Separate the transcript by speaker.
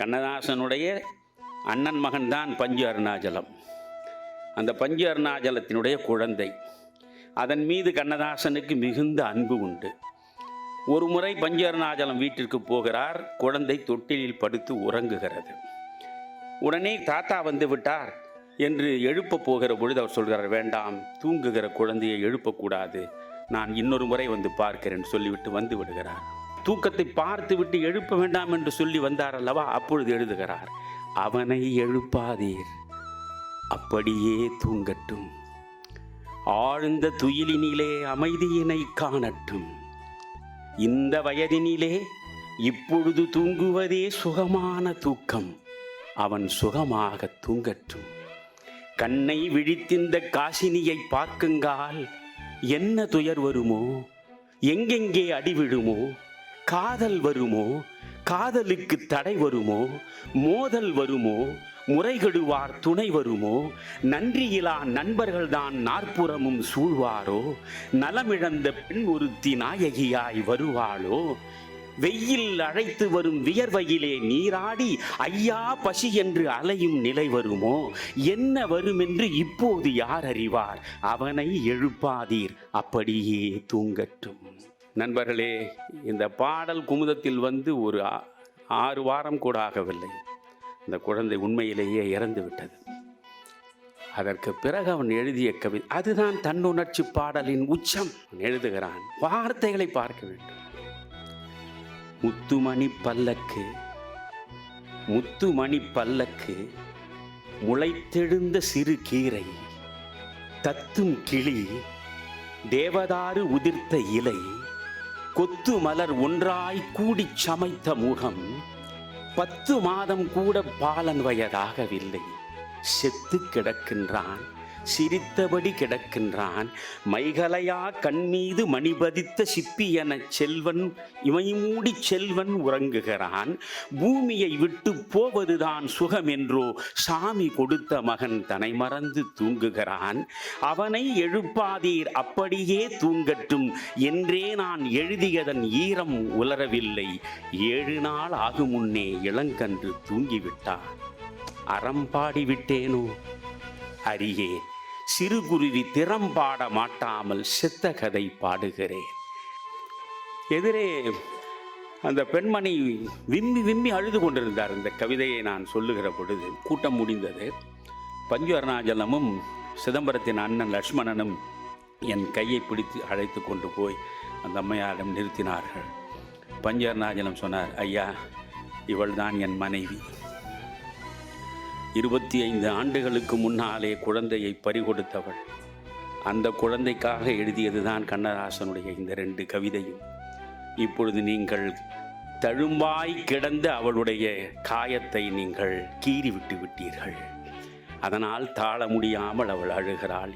Speaker 1: கண்ணதாசனுடைய அண்ணன் மகன்தான் பஞ்சு அருணாச்சலம். அந்த பஞ்சு அருணாச்சலத்தினுடைய குழந்தை. அதன் மீது கண்ணதாசனுக்கு மிகுந்த அன்பு உண்டு. ஒரு முறை பஞ்சு அருணாச்சலம் வீட்டிற்கு போகிறார். குழந்தை தொட்டிலில் படுத்து உறங்குகிறது. உடனே தாத்தா வந்து விட்டார் என்று எழுப்ப போகிற பொழுது அவர் சொல்கிறார் வேண்டாம் தூங்குகிற குழந்தையை எழுப்பக்கூடாது. நான் இன்னொரு முறை வந்து பார்க்கிறேன் சொல்லிவிட்டு வந்து விடுகிறார். தூக்கத்தை பார்த்து விட்டு எழுப்ப வேண்டாம் என்று சொல்லி வந்தார் அல்லவா? அப்பொழுது எழுதுகிறார் அவனை எழுப்பாதீர். அப்படியே தூங்கட்டும். ஆழ்ந்த துயிலினிலே அமைதியினை காணட்டும். இந்த வயதினிலே இப்பொழுது தூங்குவதே சுகமான தூக்கம். அவன் சுகமாக தூங்கட்டும். கண்ணை விழித்திந்த காசினியை பார்க்குங்கால் என்ன துயர் வருமோ? எங்கெங்கே அடிவிடுமோ காதல் வருமோ? காதலுக்கு தடை வருமோ? மோதல் வருமோ? முறைகெடுவார் துணை வருமோ? நன்றியிலா நண்பர்கள்தான் நாற்புறமும் சூழ்வாரோ? நலமிழந்த பெண் ஒருத்தி நாயகியாய் வருவாளோ? வெயில் அழைத்து வரும் வியர்வையிலே நீராடி ஐயா பசி என்று அலையும் நிலை வருமோ? என்ன வருமென்று இப்போது யார் அறிவார்? அவனை எழுப்பாதீர் அப்படியே தூங்கட்டும். நண்பர்களே இந்த பாடல் குமுதத்தில் வந்து ஒரு ஆறு வாரம் கூட ஆகவில்லை. இந்த குழந்தை உண்மையிலேயே இறந்து விட்டது. அதற்கு பிறகு அவன் எழுதிய கவி அதுதான் தன்னுணர்ச்சி பாடலின் உச்சம். எழுதுகிறான் வார்த்தைகளை பார்க்க வேண்டும். முத்துமணி பல்லக்கு முத்துமணி பல்லக்கு முளைத்தெழுந்த சிறு கீரை தத்தும் கிளி தேவதாரு உதிர்த்த இலை கொத்து மலர் ஒன்றாய் கூடிச் சமைத்த முகம் பத்து மாதம் கூட பாலன் வயதாகவில்லை. செத்து கிடக்கின்றான். சிரித்தபடி கிடக்கின்றான். மைகலையா கண்மீது மணிபதித்த சிப்பி என செல்வன் இமைமூடி செல்வன் உறங்குகிறான். பூமியை விட்டு போவதுதான் சுகம் என்றோ சாமி கொடுத்த மகன் தனை மறந்து தூங்குகிறான். அவனை எழுப்பாதீர் அப்படியே தூங்கட்டும் என்றே நான் எழுதியதன் ஈரம் உலரவில்லை. ஏழு நாள் ஆகும் முன்னே இளங்கன்று தூங்கிவிட்டான். அறம் பாடிவிட்டேனோ? அறியேன். சிறுகுருவி திறம்பாட மாட்டாமல் செத்த கதை பாடுகிறேன். எதிரே அந்த பெண்மணி விம்மி விம்மி அழுது கொண்டிருந்தார். இந்த கவிதையை நான் சொல்லுகிற பொழுது கூட்டம் முடிந்தது. பஞ்சு அருணாச்சலமும் சிதம்பரத்தின் அண்ணன் லக்ஷ்மணனும் என் கையை பிடித்து அழைத்து கொண்டு போய் அந்த அம்மையாரிடம் நிறுத்தினார்கள். பஞ்சு அருணாச்சலம் சொன்னார் ஐயா இவள்தான் என் மனைவி. இருபத்தி ஐந்து ஆண்டுகளுக்கு முன்னாலே குழந்தையை பறிகொடுத்தவள். அந்த குழந்தைக்காக எழுதியதுதான் கண்ணதாசனுடைய இந்த ரெண்டு கவிதையும். இப்பொழுது நீங்கள் தழும்பாய் கிடந்த அவளுடைய காயத்தை நீங்கள் கீறி விட்டு விட்டீர்கள். அதனால் தாழ முடியாமல் அவள் அழுகிறாள்